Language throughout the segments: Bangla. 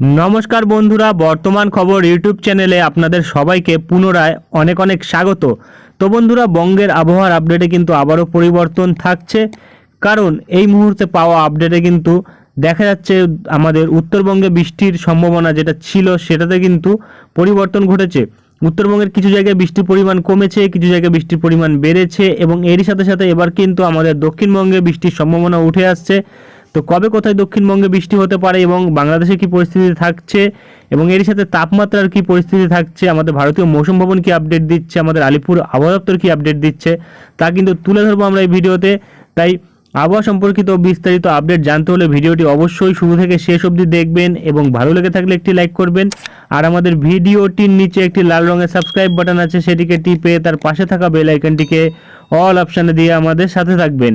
নমস্কার বন্ধুরা, বর্তমান খবর ইউটিউব চ্যানেলে আপনাদের সবাইকে পুনরায় অনেক অনেক স্বাগত। তো বন্ধুরা, বঙ্গের আবহাওয়ার আপডেটে কিন্তু আবারও পরিবর্তন থাকছে। কারণ এই মুহূর্তে পাওয়া আপডেটে কিন্তু দেখা যাচ্ছে, আমাদের উত্তরবঙ্গে বৃষ্টির সম্ভাবনা যেটা ছিল সেটাতে কিন্তু পরিবর্তন ঘটেছে। উত্তরবঙ্গের কিছু জায়গায় বৃষ্টির পরিমাণ কমেছে, কিছু জায়গায় বৃষ্টির পরিমাণ বেড়েছে এবং এরই সাথে সাথে এবার কিন্তু আমাদের দক্ষিণবঙ্গে বৃষ্টির সম্ভাবনা উঠে আসছে। তো কবে কোথায় দক্ষিণবঙ্গে বৃষ্টি হতে পারে এবং বাংলাদেশে কি পরিস্থিতি থাকছে এবং এর সাথে তাপমাত্রার কি পরিস্থিতি থাকছে, আমাদের ভারতীয় মৌসুম ভবন কি আপডেট দিচ্ছে, আমাদের আলিপুর আবহাওয়া দপ্তর কি আপডেট দিচ্ছে, তা কিন্তু তুলে ধরবো আমরা এই ভিডিওতে। তাই আবহাওয়া সম্পর্কিত বিস্তারিত আপডেট জানতে হলে ভিডিওটি অবশ্যই শুরু থেকে শেষ অবধি দেখবেন এবং ভালো লেগে থাকলে একটি লাইক করবেন। আর আমাদের ভিডিওটির নিচে একটি লাল রঙের সাবস্ক্রাইব বাটন আছে, সেটিকে টিপে তার পাশে থাকা বেল আইকনটিকে অল অপশানে দিয়ে আমাদের সাথে থাকবেন।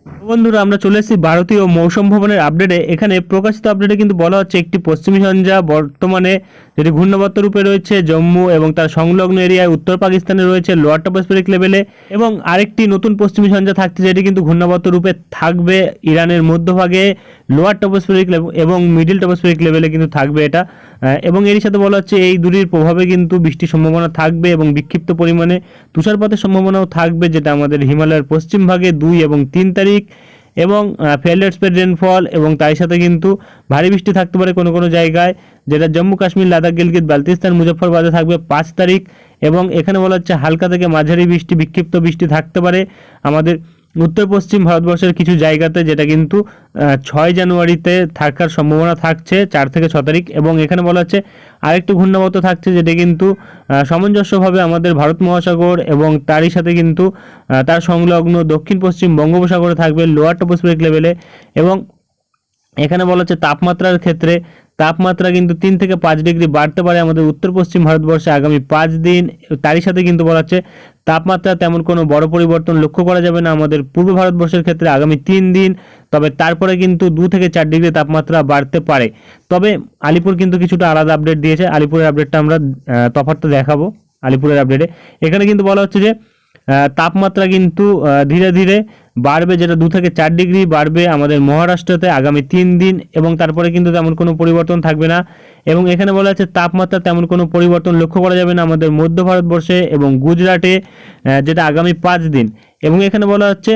বন্ধুরা, আমরা চলে এসেছি ভারতীয় মৌসুম ভবনের আপডেটে এখানে প্রকাশিত আপডেটে কিন্তু বলা হচ্ছে, একটি পশ্চিমী সঞ্জা বর্তমানে যেটি ঘূর্ণাবর্ত রূপে রয়েছে জম্মু এবং তার সংলগ্ন এরিয়ায় উত্তর পাকিস্তানে রয়েছে লোয়ার টপোস্ফেরিক লেভেলে এবং আরেকটি নতুন পশ্চিমী সঞ্জা থাকছে যেটি কিন্তু ঘূর্ণাবর্ত রূপে থাকবে ইরানের মধ্যভাগে লোয়ার টপোস্ফেরিক এবং মিডিল টপোস্ফেরিক লেভেলে কিন্তু থাকবে এটা। এবং এর সাথে বলা হচ্ছে, এই দুটির প্রভাবে কিন্তু বৃষ্টির সম্ভাবনা থাকবে এবং বিক্ষিপ্ত পরিমাণে তুষারপাতের সম্ভাবনাও থাকবে, যেটা আমাদের হিমালয়ের পশ্চিম ভাগে দুই এবং তিন তারিখ এবং স্পেড রেনফল এবং তাই সাথে কিন্তু ভারী বৃষ্টি থাকতে পারে কোনো কোনো জায়গায়, যেটা জম্মু কাশ্মীর, লাদাখ, গিলগিত বালতিস্তান মুজফরবাদে থাকবে পাঁচ তারিখ এবং এখানে বলা হচ্ছে হালকা থেকে মাঝারি বৃষ্টি, বিক্ষিপ্ত বৃষ্টি থাকতে পারে। আমাদের উত্তর পশ্চিম ভারতবর্ষের কিছু জায়গাতে যেটা কিন্তু ছয় জানুয়ারিতে থাকার সম্ভাবনা থাকছে, চার থেকে ছ তারিখ, এবং এখানে বলা হচ্ছে আরেকটু ঘূর্ণাবর্ত থাকছে যেটা কিন্তু সামঞ্জস্যভাবে আমাদের ভারত মহাসাগর এবং তারই সাথে কিন্তু তার সংলগ্ন দক্ষিণ পশ্চিম বঙ্গোপসাগরে থাকবে লোয়ার টপোস্ফেরিক লেভেলে এবং এখানে বলা হচ্ছে তাপমাত্রার ক্ষেত্রে তাপমাত্রা কিন্তু তিন থেকে পাঁচ ডিগ্রি বাড়তে পারে আমাদের উত্তর পশ্চিম ভারতবর্ষে আগামী পাঁচ দিন। তারই সাথে কিন্তু বলা হচ্ছে তাপমাত্রা তেমন কোনো বড় পরিবর্তন লক্ষ্য করা যাবে না আমাদের পূর্ব ভারতবর্ষের ক্ষেত্রে আগামী তিন দিন তবে তারপরে কিন্তু দু থেকে চার ডিগ্রি তাপমাত্রা বাড়তে পারে। তবে আলিপুর কিন্তু কিছুটা আলাদা আপডেট দিয়েছে। আলিপুরের আপডেটটা আমরা আহ, তফাৎটা দেখাবো আলিপুরের আপডেটে এখানে কিন্তু বলা হচ্ছে যে তাপমাত্রা কিন্তু ধীরে ধীরে বাড়বে, যেটা দু থেকে চার ডিগ্রি বাড়বে আমাদের মহারাষ্ট্রতে আগামী তিন দিন এবং তারপরে কিন্তু তেমন কোনো পরিবর্তন থাকবে না। এবং এখানে বলা আছে তাপমাত্রা তেমন কোনো পরিবর্তন লক্ষ্য করা যাবে না আমাদের মধ্য ভারতবর্ষে এবং গুজরাটে যেটা আগামী পাঁচ দিন। এবং এখানে বলা হচ্ছে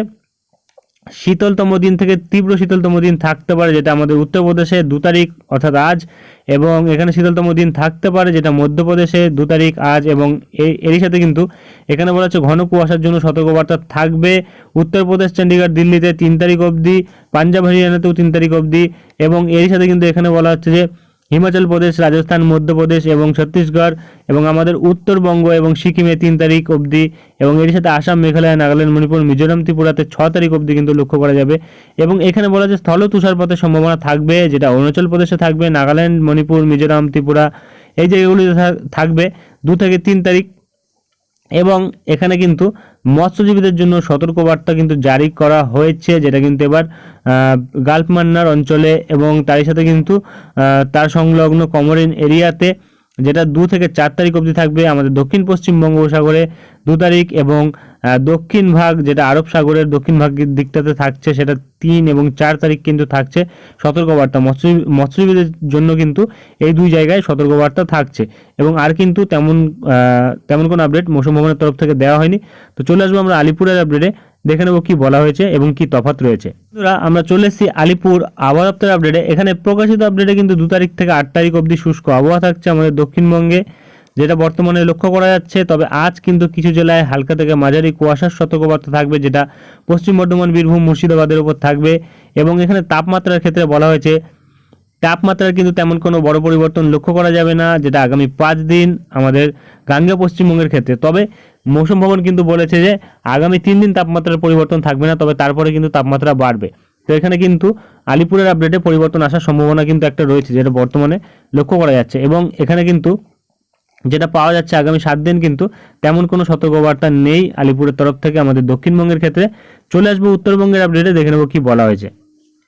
শীতলতম দিন থেকে তীব্র শীতলতম দিন থাকতে পারে, যেটা আমাদের উত্তরপ্রদেশে দু তারিখ, অর্থাৎ আজ, এবং এখানে শীতলতম দিন থাকতে পারে, যেটা মধ্যপ্রদেশে দু তারিখ, আজ, এবং এরই সাথে কিন্তু এখানে বলা হচ্ছে ঘন কুয়াশার জন্য সতর্কবার্তা থাকবে। উত্তরপ্রদেশ, চণ্ডীগড়, দিল্লিতে তিন তারিখ অবধি, পাঞ্জাব, হরিয়ানাতেও তিন তারিখ অবধি, এবং এরই সাথে কিন্তু এখানে বলা হচ্ছে যে হিমাচল প্রদেশ, রাজস্থান, মধ্যপ্রদেশ এবং ছত্তিশগড় এবং আমাদের উত্তরবঙ্গ এবং সিকিমে তিন তারিখ অবধি এবং এর সাথে আসাম, মেঘালয়, নাগাল্যান্ড, মণিপুর, মিজোরাম, ত্রিপুরাতে ছ তারিখ অবধি কিন্তু লক্ষ্য করা যাবে এবং এখানে বলা যায় স্থল তুষারপাতের সম্ভাবনা থাকবে যেটা অরুণাচল প্রদেশে থাকবে, নাগাল্যান্ড, মণিপুর, মিজোরাম, ত্রিপুরা এই জায়গাগুলিতে থাকবে। দু থেকে তিন তারিখ এবং এখানে কিন্তু মৎস্যজীবীদের জন্য সতর্কবার্তা কিন্তু জারি করা হয়েছে, যেটা কিন্তু এবার গালফ মান্নার অঞ্চলে এবং তারই সাথে কিন্তু তার সংলগ্ন কমরিন এরিয়াতে যেটা দু থেকে চার তারিখ অবধি থাকবে আমাদের দক্ষিণ পশ্চিম বঙ্গোপসাগরে দু তারিখ এবং দক্ষিণ ভাগ যেটা আরব সাগরের দক্ষিণ ভাগের দিকটাতে থাকছে সেটা তিন এবং চার তারিখ কিন্তু থাকছে সতর্কবার্তা। মৎস্য, মৎস্যজীবীদের জন্য কিন্তু এই দুই জায়গায় সতর্কবার্তা থাকছে এবং আর কিন্তু তেমন তেমন কোনো আপডেট মৌসুম ভবনের তরফ থেকে দেওয়া হয়নি। তো চলে আসব আমরা আলিপুরের আপডেটে দেখে নেব কি বলা হয়েছে এবং কি তফাৎ রয়েছে। বন্ধুরা, আমরা চলে এসেছি আলিপুর আবহাওয়া দপ্তরের আপডেটে এখানে প্রকাশিত আপডেটে কিন্তু দু তারিখ থেকে আট তারিখ অবধি শুষ্ক আবহাওয়া থাকছে আমাদের দক্ষিণবঙ্গে যেটা বর্তমানে লক্ষ্য করা যাচ্ছে। তবে আজ কিন্তু কিছু জেলায় হালকা থেকে মাঝারি কুয়াশার সতর্কবার্তা থাকবে যেটা পশ্চিম বর্ধমান বীরভূম মুর্শিদাবাদের উপর থাকবে। এবং এখানে তাপমাত্রার ক্ষেত্রে বলা হয়েছে তাপমাত্রার কিন্তু তেমন কোনো বড় পরিবর্তন লক্ষ্য করা যাবে না যেটা আগামী পাঁচ দিন আমাদের গাঙ্গেয় পশ্চিমবঙ্গের ক্ষেত্রে। তবে মৌসুম ভবন কিন্তু বলেছে যে আগামী তিন দিন তাপমাত্রার পরিবর্তন থাকবে না, তবে তারপরে কিন্তু তাপমাত্রা বাড়বে। তো এখানে কিন্তু আলিপুরের আপডেটে পরিবর্তন আসার সম্ভাবনা কিন্তু একটা রয়েছে, যেটা বর্তমানে লক্ষ্য করা যাচ্ছে। এবং এখানে কিন্তু যেটা পাওয়া যাচ্ছে আগামী সাত দিন কিন্তু তেমন কোনো সতর্কবার্তা নেই আলিপুরের তরফ থেকে। আমাদের দক্ষিণবঙ্গের ক্ষেত্রে চলে আসব উত্তরবঙ্গের আপডেটে দেখে নেব কি বলা হয়েছে।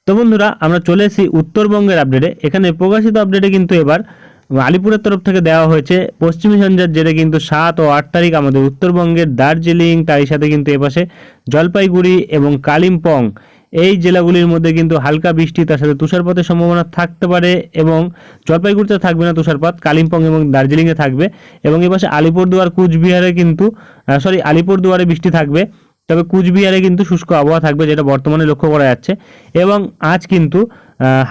তো বন্ধুরা, আমরা চলে এসেছি উত্তরবঙ্গের আপডেটে এখানে প্রকাশিত আপডেটে কিন্তু এবার আলিপুরের তরফ থেকে দেওয়া হয়েছে পশ্চিমী ঝঞ্ঝার জেরে কিন্তু সাত ও আট তারিখ আমাদের উত্তরবঙ্গের দার্জিলিং, তারই সাথে কিন্তু এপাশে জলপাইগুড়ি এবং কালিম্পং। এই জেলাগুলির মধ্যে কিন্তু হালকা বৃষ্টি, তার সাথে তুষারপাতের সম্ভাবনা থাকতে পারে এবং জলপাইগুড়িতে থাকবে না তুষারপাত, কালিম্পং এবং দার্জিলিংয়ে থাকবে এবং এপাশে আলিপুরদুয়ার, কুচবিহারে কিন্তু সরি আলিপুরদুয়ারে বৃষ্টি থাকবে। তবে কুচবিহারে কিন্তু শুষ্ক আবহাওয়া থাকবে যেটা বর্তমানে লক্ষ্য করা যাচ্ছে এবং আজ কিন্তু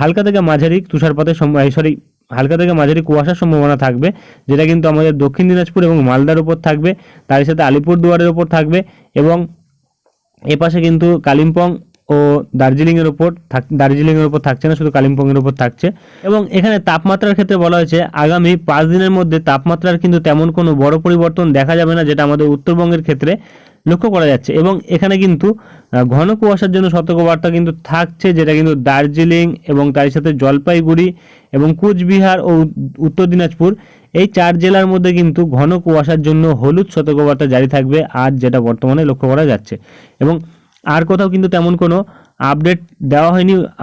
হালকা থেকে মাঝারি তুষারপাতের সরি হালকা থেকে মাঝারি কুয়াশার সম্ভাবনা থাকবে, যেটা কিন্তু আমাদের দক্ষিণ দিনাজপুর এবং মালদার উপর থাকবে, তার সাথে আলিপুরদুয়ারের উপর থাকবে এবং এপাশে কিন্তু কালিম্পং ও দার্জিলিংয়ের উপর থাক, দার্জিলিংয়ের উপর থাকছে না, শুধু কালিম্পংয়ের উপর থাকছে। এবং এখানে তাপমাত্রার ক্ষেত্রে বলা হয়েছে, আগামী পাঁচ দিনের মধ্যে তাপমাত্রার কিন্তু তেমন কোনো বড় পরিবর্তন দেখা যাবে না, যেটা আমাদের উত্তরবঙ্গের ক্ষেত্রে লক্ষ্য করা যাচ্ছে। এবং এখানে কিন্তু ঘন কুয়াশার জন্য সতর্কবার্তা কিন্তু থাকছে, যেটা কিন্তু দার্জিলিং এবং তার সাথে জলপাইগুড়ি এবং কুচবিহার ও উত্তর দিনাজপুর, এই চার জেলার মধ্যে কিন্তু ঘন কুয়াশার জন্য হলুদ সতর্কবার্তা জারি থাকবে আজ যেটা বর্তমানে লক্ষ্য করা যাচ্ছে। এবং আর কোথাও কিন্তু তেমন কোনো আপডেট দেওয়া হয়নি।